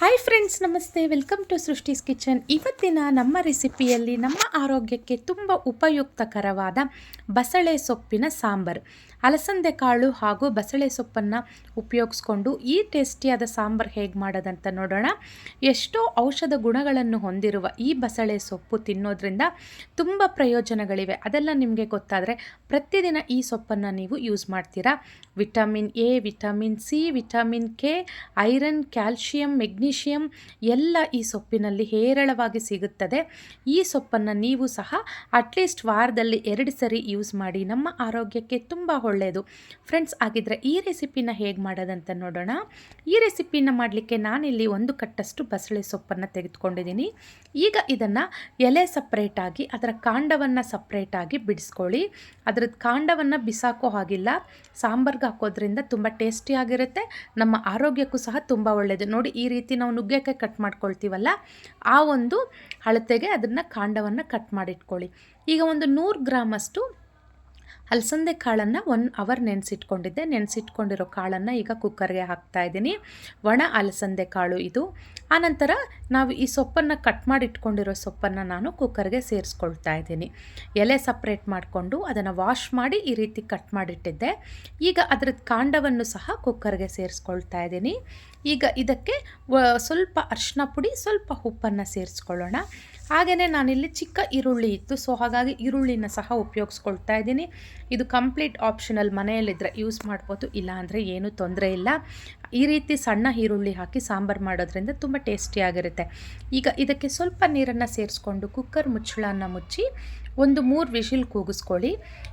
Hi friends ನಮಸ್ತೆ. Welcome to ಸೃಷ್ಟಿಸ್ kitchen ಇವತ್ತಿನ ನಮ್ಮ ರೆಸಿಪಿಯಲ್ಲಿ ನಮ್ಮ ಆರೋಗ್ಯಕ್ಕೆ ತುಂಬ ಉಪಯುಕ್ತಕರವಾದ ಬಸಳೆ ಸೊಪ್ಪಿನ ಸಾಂಬಾರು. ಅಲಸಂದೆ ಕಾಳು ಹಾಗೂ ಬಸಳೆ ಸೊಪ್ಪನ್ನು ಉಪಯೋಗಿಸ್ಕೊಂಡು ಈ ಟೇಸ್ಟಿಯಾದ ಸಾಂಬಾರು ಹೇಗೆ ಮಾಡೋದಂತ ನೋಡೋಣ. ಎಷ್ಟೋ ಔಷಧ ಗುಣಗಳನ್ನು ಹೊಂದಿರುವ ಈ ಬಸಳೆ ಸೊಪ್ಪು ತಿನ್ನೋದ್ರಿಂದ ತುಂಬ ಪ್ರಯೋಜನಗಳಿವೆ. ಅದೆಲ್ಲ ನಿಮಗೆ ಗೊತ್ತಾದರೆ ಪ್ರತಿದಿನ ಈ ಸೊಪ್ಪನ್ನು ನೀವು ಯೂಸ್ ಮಾಡ್ತೀರಾ. Vitamin A, vitamin C, vitamin K, iron, calcium, magnesium ಎಲ್ಲ ಈ ಸೊಪ್ಪಿನಲ್ಲಿ ಹೇರಳವಾಗಿ ಸಿಗುತ್ತದೆ. ಈ ಸೊಪ್ಪನ್ನು ನೀವು ಸಹ ಅಟ್ಲೀಸ್ಟ್ ವಾರದಲ್ಲಿ ಎರಡು ಸರಿ ಯೂಸ್ ಮಾಡಿ ನಮ್ಮ ಆರೋಗ್ಯಕ್ಕೆ ತುಂಬ ಒಳ್ಳೆಯದು ಫ್ರೆಂಡ್ಸ್ ಆಗಿದ್ದರೆ ಈ ರೆಸಿಪಿನ ಹೇಗೆ ಮಾಡೋದಂತ ನೋಡೋಣ. ಈ ರೆಸಿಪಿನ ಮಾಡಲಿಕ್ಕೆ ನಾನಿಲ್ಲಿ ಒಂದು ಕಟ್ಟಷ್ಟು ಬಸಳೆ ಸೊಪ್ಪನ್ನು ತೆಗೆದುಕೊಂಡಿದ್ದೀನಿ. ಈಗ ಇದನ್ನು ಎಲೆ ಸಪ್ರೇಟಾಗಿ ಅದರ ಕಾಂಡವನ್ನು ಸಪ್ರೇಟಾಗಿ ಬಿಡಿಸ್ಕೊಳ್ಳಿ. ಅದ್ರದ್ದು ಕಾಂಡವನ್ನು ಬಿಸಾಕೋ ಹಾಗಿಲ್ಲ. ಸಾಂಬಾರ್ಗೆ ಹಾಕೋದ್ರಿಂದ ತುಂಬ ಟೇಸ್ಟಿಯಾಗಿರುತ್ತೆ ನಮ್ಮ ಆರೋಗ್ಯಕ್ಕೂ ಸಹ ತುಂಬ ಒಳ್ಳೆಯದು ನೋಡಿ, ಈ ರೀತಿ ನಾವು ನುಗ್ಗೆಕಾಯಿ ಕಟ್ ಮಾಡ್ಕೊಳ್ತೀವಲ್ಲ, ಆ ಒಂದು ಅಳತೆಗೆ ಅದನ್ನು ಕಾಂಡವನ್ನು ಕಟ್ ಮಾಡಿಟ್ಕೊಳ್ಳಿ. ಈಗ ಒಂದು ನೂರು ಗ್ರಾಮಷ್ಟು ಅಲಸಂದೆ ಕಾಳನ್ನು ಒನ್ ಅವರ್ ನೆನೆಸಿಟ್ಕೊಂಡಿದ್ದೆ. ನೆನೆಸಿಟ್ಕೊಂಡಿರೋ ಕಾಳನ್ನು ಈಗ ಕುಕ್ಕರ್ಗೆ ಹಾಕ್ತಾ ಇದ್ದೀನಿ. ಒಣ ಅಲಸಂದೆ ಕಾಳು ಇದು. ಆನಂತರ ನಾವು ಈ ಸೊಪ್ಪನ್ನು ಕಟ್ ಮಾಡಿ ಇಟ್ಕೊಂಡಿರೋ ಸೊಪ್ಪನ್ನು ನಾನು ಕುಕ್ಕರ್ಗೆ ಸೇರಿಸ್ಕೊಳ್ತಾ ಇದ್ದೀನಿ. ಎಲೆ ಸಪ್ರೇಟ್ ಮಾಡಿಕೊಂಡು ಅದನ್ನು ವಾಶ್ ಮಾಡಿ ಈ ರೀತಿ ಕಟ್ ಮಾಡಿಟ್ಟಿದ್ದೆ. ಈಗ ಅದರದ್ದು ಕಾಂಡವನ್ನು ಸಹ ಕುಕ್ಕರ್ಗೆ ಸೇರಿಸ್ಕೊಳ್ತಾ ಇದ್ದೀನಿ. ಈಗ ಇದಕ್ಕೆ ಸ್ವಲ್ಪ ಅರಿಶಿನ ಪುಡಿ, ಸ್ವಲ್ಪ ಉಪ್ಪನ್ನು ಸೇರಿಸ್ಕೊಳ್ಳೋಣ. ಹಾಗೆಯೇ ನಾನಿಲ್ಲಿ ಚಿಕ್ಕ ಈರುಳ್ಳಿ ಇತ್ತು ಸೊ ಹಾಗಾಗಿ ಈರುಳ್ಳಿನ ಸಹ ಉಪಯೋಗಿಸ್ಕೊಳ್ತಾ ಇದ್ದೀನಿ. ಇದು ಕಂಪ್ಲೀಟ್ ಆಪ್ಷನಲ್ ಮನೆಯಲ್ಲಿದ್ದರೆ ಯೂಸ್ ಮಾಡ್ಬೋದು ಇಲ್ಲ ಅಂದರೆ ಏನೂ ತೊಂದರೆ ಇಲ್ಲ. ಈ ರೀತಿ ಸಣ್ಣ ಈರುಳ್ಳಿ ಹಾಕಿ ಸಾಂಬಾರು ಮಾಡೋದ್ರಿಂದ ತುಂಬ ಟೇಸ್ಟಿಯಾಗಿರುತ್ತೆ. ಈಗ ಇದಕ್ಕೆ ಸ್ವಲ್ಪ ನೀರನ್ನು ಸೇರಿಸ್ಕೊಂಡು ಕುಕ್ಕರ್ ಮುಚ್ಚಳನ ಮುಚ್ಚಿ ಒಂದು ಮೂರು ವಿಶಿಲ್ ಕೂಗಿಸ್ಕೊಳ್ಳಿ.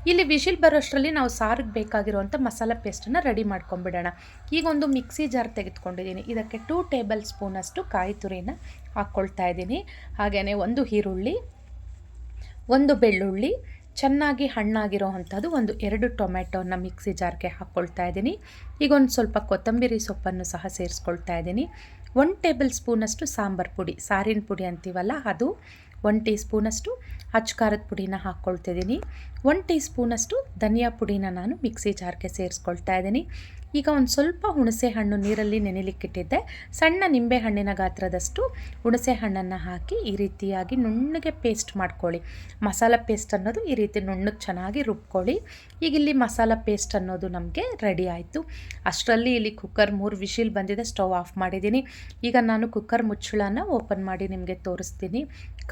ಇಲ್ಲಿ ವಿಶಿಲ್ ಬರೋಷ್ಟರಲ್ಲಿ ನಾವು ಸಾರಿಗೆ ಬೇಕಾಗಿರುವಂಥ ಮಸಾಲೆ ಪೇಸ್ಟನ್ನು ರೆಡಿ ಮಾಡ್ಕೊಂಬಿಡೋಣ. ಈಗ ಒಂದು ಮಿಕ್ಸಿ ಜಾರ್ ತೆಗೆದುಕೊಂಡಿದ್ದೀನಿ. ಇದಕ್ಕೆ ಟೂ ಟೇಬಲ್ ಸ್ಪೂನಷ್ಟು ಕಾಯಿ ತುರಿನ ಹಾಕ್ಕೊಳ್ತಾ ಇದ್ದೀನಿ. ಹಾಗೆಯೇ ಒಂದು ಈರುಳ್ಳಿ, ಒಂದು ಬೆಳ್ಳುಳ್ಳಿ, ಚೆನ್ನಾಗಿ ಹಣ್ಣಾಗಿರೋ ಅಂಥದ್ದು ಒಂದು ಎರಡು ಟೊಮೆಟೊನ ಮಿಕ್ಸಿ ಜಾರ್ಗೆ ಹಾಕ್ಕೊಳ್ತಾ ಇದ್ದೀನಿ. ಈಗ ಒಂದು ಸ್ವಲ್ಪ ಕೊತ್ತಂಬರಿ ಸೊಪ್ಪನ್ನು ಸಹ ಸೇರಿಸ್ಕೊಳ್ತಾ ಇದ್ದೀನಿ. ಒನ್ ಟೇಬಲ್ ಸ್ಪೂನಷ್ಟು ಸಾಂಬಾರು ಪುಡಿ, ಸಾರಿನ ಪುಡಿ ಅಂತೀವಲ್ಲ ಅದು. ಒನ್ ಟೀ ಸ್ಪೂನಷ್ಟು ಖಾರದ ಪುಡಿನ ಹಾಕ್ಕೊಳ್ತಿದ್ದೀನಿ. ಒನ್ ಟೀ ಸ್ಪೂನಷ್ಟು ಧನಿಯಾ ಪುಡಿನ ನಾನು ಮಿಕ್ಸಿ ಜಾರ್ಗೆ ಸೇರಿಸ್ಕೊಳ್ತಾ ಇದ್ದೀನಿ. ಈಗ ಒಂದು ಸ್ವಲ್ಪ ಹುಣಸೆ ಹಣ್ಣು ನೀರಲ್ಲಿ ನೆನೆಲಿಕ್ಕಿಟ್ಟಿದ್ದೆ. ಸಣ್ಣ ನಿಂಬೆ ಹಣ್ಣಿನ ಗಾತ್ರದಷ್ಟು ಹುಣಸೆ ಹಣ್ಣನ್ನು ಹಾಕಿ ಈ ರೀತಿಯಾಗಿ ನುಣ್ಣಗೆ ಪೇಸ್ಟ್ ಮಾಡ್ಕೊಳ್ಳಿ. ಮಸಾಲ ಪೇಸ್ಟ್ ಅನ್ನೋದು ಈ ರೀತಿ ನುಣ್ಣಗೆ ಚೆನ್ನಾಗಿ ರುಬ್ಕೊಳ್ಳಿ. ಈಗ ಇಲ್ಲಿ ಮಸಾಲ ಪೇಸ್ಟ್ ಅನ್ನೋದು ನಮಗೆ ರೆಡಿ ಆಯಿತು. ಅಷ್ಟರಲ್ಲಿ ಇಲ್ಲಿ ಕುಕ್ಕರ್ ಮೂರು ವಿಶಿಲ್ ಬಂದಿದೆ, ಸ್ಟವ್ ಆಫ್ ಮಾಡಿದ್ದೀನಿ. ಈಗ ನಾನು ಕುಕ್ಕರ್ ಮುಚ್ಚಳನ ಓಪನ್ ಮಾಡಿ ನಿಮಗೆ ತೋರಿಸ್ತೀನಿ.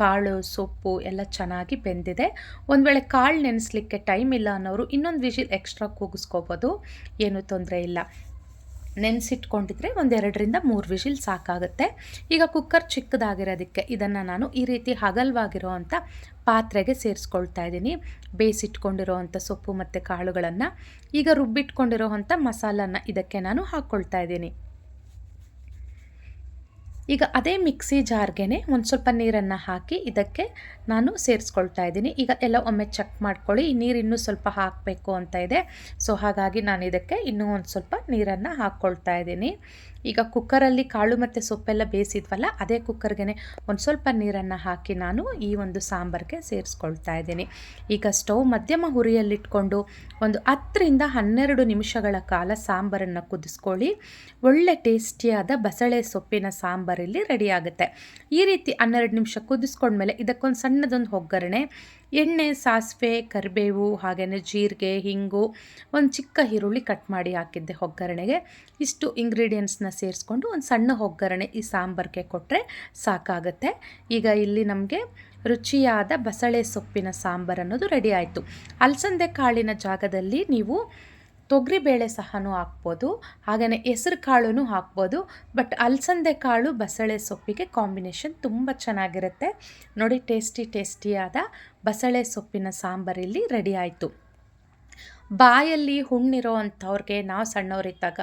ಕಾಳು, ಸೊಪ್ಪು ಎಲ್ಲ ಚೆನ್ನಾಗಿ ಬೆಂದಿದೆ. ಒಂದು ವೇಳೆ ಕಾಳು ನೆನೆಸ್ಲಿಕ್ಕೆ ಟೈಮ್ ಇಲ್ಲ ಅನ್ನೋರು ಇನ್ನೊಂದು ವಿಶಿಲ್ ಎಕ್ಸ್ಟ್ರಾ ಕೂಗಿಸ್ಕೋಬೋದು. ಏನೂ ತೊಂದರೆ ಇಲ್ಲ. ನೆನೆಸಿಟ್ಕೊಂಡಿದ್ರೆ ಒಂದೆರಡರಿಂದ ಮೂರು ವಿಷಿಲ್ ಸಾಕಾಗುತ್ತೆ. ಈಗ ಕುಕ್ಕರ್ ಚಿಕ್ಕದಾಗಿರೋದಕ್ಕೆ ಇದನ್ನು ನಾನು ಈ ರೀತಿ ಹಗಲ್ವಾಗಿರೋ ಅಂಥ ಪಾತ್ರೆಗೆ ಸೇರಿಸ್ಕೊಳ್ತಾ ಇದ್ದೀನಿ. ಬೇಯಿಸಿಟ್ಕೊಂಡಿರೋ ಅಂಥ ಸೊಪ್ಪು ಮತ್ತು ಕಾಳುಗಳನ್ನು. ಈಗ ರುಬ್ಬಿಟ್ಕೊಂಡಿರೋ ಅಂಥ ಇದಕ್ಕೆ ನಾನು ಹಾಕ್ಕೊಳ್ತಾ ಇದ್ದೀನಿ. ಈಗ ಅದೇ ಮಿಕ್ಸಿ ಜಾರ್ಗೆ ಒಂದು ಸ್ವಲ್ಪ ನೀರನ್ನು ಹಾಕಿ ಇದಕ್ಕೆ ನಾನು ಸೇರಿಸ್ಕೊಳ್ತಾ ಇದ್ದೀನಿ. ಈಗ ಎಲ್ಲ ಒಮ್ಮೆ ಚೆಕ್ ಮಾಡ್ಕೊಳ್ಳಿ. ನೀರು ಇನ್ನೂ ಸ್ವಲ್ಪ ಹಾಕಬೇಕು ಅಂತ ಇದೆ. ಸೊ ಹಾಗಾಗಿ ನಾನು ಇದಕ್ಕೆ ಇನ್ನೂ ಒಂದು ಸ್ವಲ್ಪ ನೀರನ್ನು ಹಾಕ್ಕೊಳ್ತಾ ಇದ್ದೀನಿ. ಈಗ ಕುಕ್ಕರಲ್ಲಿ ಕಾಳು ಮತ್ತು ಸೊಪ್ಪೆಲ್ಲ ಬೇಯಿಸಿದ್ವಲ್ಲ, ಅದೇ ಕುಕ್ಕರ್ಗೆ ಒಂದು ಸ್ವಲ್ಪ ನೀರನ್ನು ಹಾಕಿ ನಾನು ಈ ಒಂದು ಸಾಂಬಾರಿಗೆ ಸೇರಿಸ್ಕೊಳ್ತಾ ಇದ್ದೀನಿ. ಈಗ ಸ್ಟವ್ ಮಧ್ಯಮ ಹುರಿಯಲ್ಲಿಟ್ಕೊಂಡು ಒಂದು ಹತ್ತರಿಂದ ಹನ್ನೆರಡು ನಿಮಿಷಗಳ ಕಾಲ ಸಾಂಬಾರನ್ನು ಕುದಿಸ್ಕೊಳ್ಳಿ. ಒಳ್ಳೆ ಟೇಸ್ಟಿಯಾದ ಬಸಳೆ ಸೊಪ್ಪಿನ ಸಾಂಬಾರಲ್ಲಿ ರೆಡಿ ಆಗುತ್ತೆ. ಈ ರೀತಿ ಹನ್ನೆರಡು ನಿಮಿಷ ಕುದಿಸ್ಕೊಂಡ್ಮೇಲೆ ಇದಕ್ಕೊಂದು ಸಣ್ಣದೊಂದು ಒಗ್ಗರಣೆ, ಎಣ್ಣೆ, ಸಾಸಿವೆ, ಕರಿಬೇವು ಹಾಗೆಯೇ ಜೀರಿಗೆ, ಹಿಂಗು, ಒಂದು ಚಿಕ್ಕ ಈರುಳ್ಳಿ ಕಟ್ ಮಾಡಿ ಹಾಕಿದ್ದೆ ಒಗ್ಗರಣೆಗೆ. ಇಷ್ಟು ಇಂಗ್ರೀಡಿಯೆಂಟ್ಸ್ನ ಸೇರಿಸ್ಕೊಂಡು ಒಂದು ಸಣ್ಣ ಒಗ್ಗರಣೆ ಈ ಸಾಂಬಾರಿಗೆ ಕೊಟ್ಟರೆ ಸಾಕಾಗುತ್ತೆ. ಈಗ ಇಲ್ಲಿ ನಮಗೆ ರುಚಿಯಾದ ಬಸಳೆ ಸೊಪ್ಪಿನ ಸಾಂಬಾರು ಅನ್ನೋದು ರೆಡಿ ಆಯಿತು. ಅಲಸಂದೆ ಕಾಳಿನ ಜಾಗದಲ್ಲಿ ನೀವು ತೊಗರಿಬೇಳೆ ಸಹನೂ ಹಾಕ್ಬೋದು ಹಾಗೆಯೇ ಹೆಸರು ಕಾಳು ಹಾಕ್ಬೋದು, ಬಟ್ ಅಲಸಂದೆ ಕಾಳು ಬಸಳೆ ಸೊಪ್ಪಿಗೆ ಕಾಂಬಿನೇಷನ್ ತುಂಬ ಚೆನ್ನಾಗಿರುತ್ತೆ. ನೋಡಿ ಟೇಸ್ಟಿ ಟೇಸ್ಟಿಯಾದ ಬಸಳೆ ಸೊಪ್ಪಿನ ಸಾಂಬಾರಿಲ್ಲಿ ರೆಡಿ ಆಯಿತು. ಬಾಯಲ್ಲಿ ಹುಣ್ಣಿರೋ ಅಂಥವ್ರಿಗೆ ನಾವು ಸಣ್ಣವರಿದ್ದಾಗ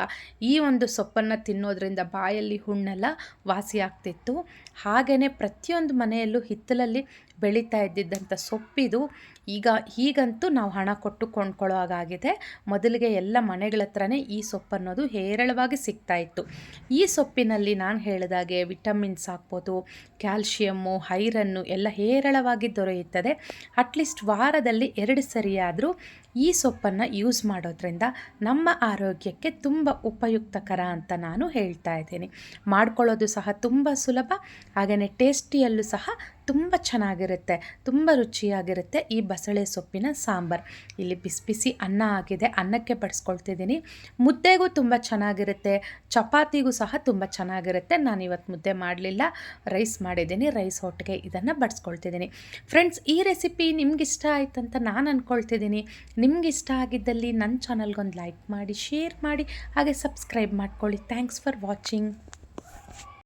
ಈ ಒಂದು ಸೊಪ್ಪನ್ನು ತಿನ್ನೋದ್ರಿಂದ ಬಾಯಲ್ಲಿ ಹುಣ್ಣೆಲ್ಲ ವಾಸಿ ಆಗ್ತಿತ್ತು. ಹಾಗೆಯೇ ಪ್ರತಿಯೊಂದು ಮನೆಯಲ್ಲೂ ಹಿತ್ತಲಲ್ಲಿ ಬೆಳೀತಾ ಇದ್ದಿದ್ದಂಥ ಸೊಪ್ಪಿದು ಈಗ ಈಗಂತೂ ನಾವು ಹಣ ಕೊಟ್ಟು ಕೊಂಡ್ಕೊಳ್ಳೋ ಹಾಗಾಗಿದೆ. ಮೊದಲಿಗೆ ಎಲ್ಲ ಮನೆಗಳ ಹತ್ರನೇ ಈ ಸೊಪ್ಪು ಅನ್ನೋದು ಹೇರಳವಾಗಿ ಸಿಗ್ತಾ ಇತ್ತು. ಈ ಸೊಪ್ಪಿನಲ್ಲಿ ನಾನು ಹೇಳಿದಾಗೆ ವಿಟಮಿನ್ಸ್ ಹಾಕ್ಬೋದು ಕ್ಯಾಲ್ಶಿಯಮ್ಮು ಹೈರನ್ನು ಎಲ್ಲ ಹೇರಳವಾಗಿ ದೊರೆಯುತ್ತದೆ. ಅಟ್ಲೀಸ್ಟ್ ವಾರದಲ್ಲಿ ಎರಡು ಸರಿಯಾದರೂ ಈ ಸೊಪ್ಪನ್ನು ಯೂಸ್ ಮಾಡೋದ್ರಿಂದ ನಮ್ಮ ಆರೋಗ್ಯಕ್ಕೆ ತುಂಬ ಉಪಯುಕ್ತಕರ ಅಂತ ನಾನು ಹೇಳ್ತಾ ಇದ್ದೀನಿ. ಮಾಡ್ಕೊಳ್ಳೋದು ಸಹ ತುಂಬ ಸುಲಭ ಹಾಗೆಯೇ ಟೇಸ್ಟಿಯಲ್ಲೂ ಸಹ ತುಂಬ ಚೆನ್ನಾಗಿರುತ್ತೆ, ತುಂಬ ರುಚಿಯಾಗಿರುತ್ತೆ ಈ ಬಸಳೆ ಸೊಪ್ಪಿನ ಸಾಂಬಾರು. ಇಲ್ಲಿ ಬಿಸಿ ಬಿಸಿ ಅನ್ನ ಆಗಿದೆ ಅನ್ನಕ್ಕೆ ಬಡಿಸ್ಕೊಳ್ತಿದ್ದೀನಿ. ಮುದ್ದೆಗೂ ತುಂಬ ಚೆನ್ನಾಗಿರುತ್ತೆ, ಚಪಾತಿಗೂ ಸಹ ತುಂಬ ಚೆನ್ನಾಗಿರುತ್ತೆ. ನಾನು ಇವತ್ತು ಮುದ್ದೆ ಮಾಡಲಿಲ್ಲ, ರೈಸ್ ಮಾಡಿದ್ದೀನಿ, ರೈಸ್ ಒಟ್ಟಿಗೆ ಇದನ್ನು ಬಡಿಸ್ಕೊಳ್ತಿದ್ದೀನಿ. ಫ್ರೆಂಡ್ಸ್, ಈ ರೆಸಿಪಿ ನಿಮ್ಗೆ ಇಷ್ಟ ಆಯ್ತಂತ ನಾನು ಅಂದ್ಕೊಳ್ತಿದ್ದೀನಿ ನಿಮ್ಗೆ ಇಷ್ಟ ಆಗಿದ್ದಲ್ಲಿ ನನ್ನ ಚಾನಲ್ಗೊಂದು ಲೈಕ್ ಮಾಡಿ, ಶೇರ್ ಮಾಡಿ, ಹಾಗೆ ಸಬ್ಸ್ಕ್ರೈಬ್ ಮಾಡ್ಕೊಳ್ಳಿ. Thanks for watching.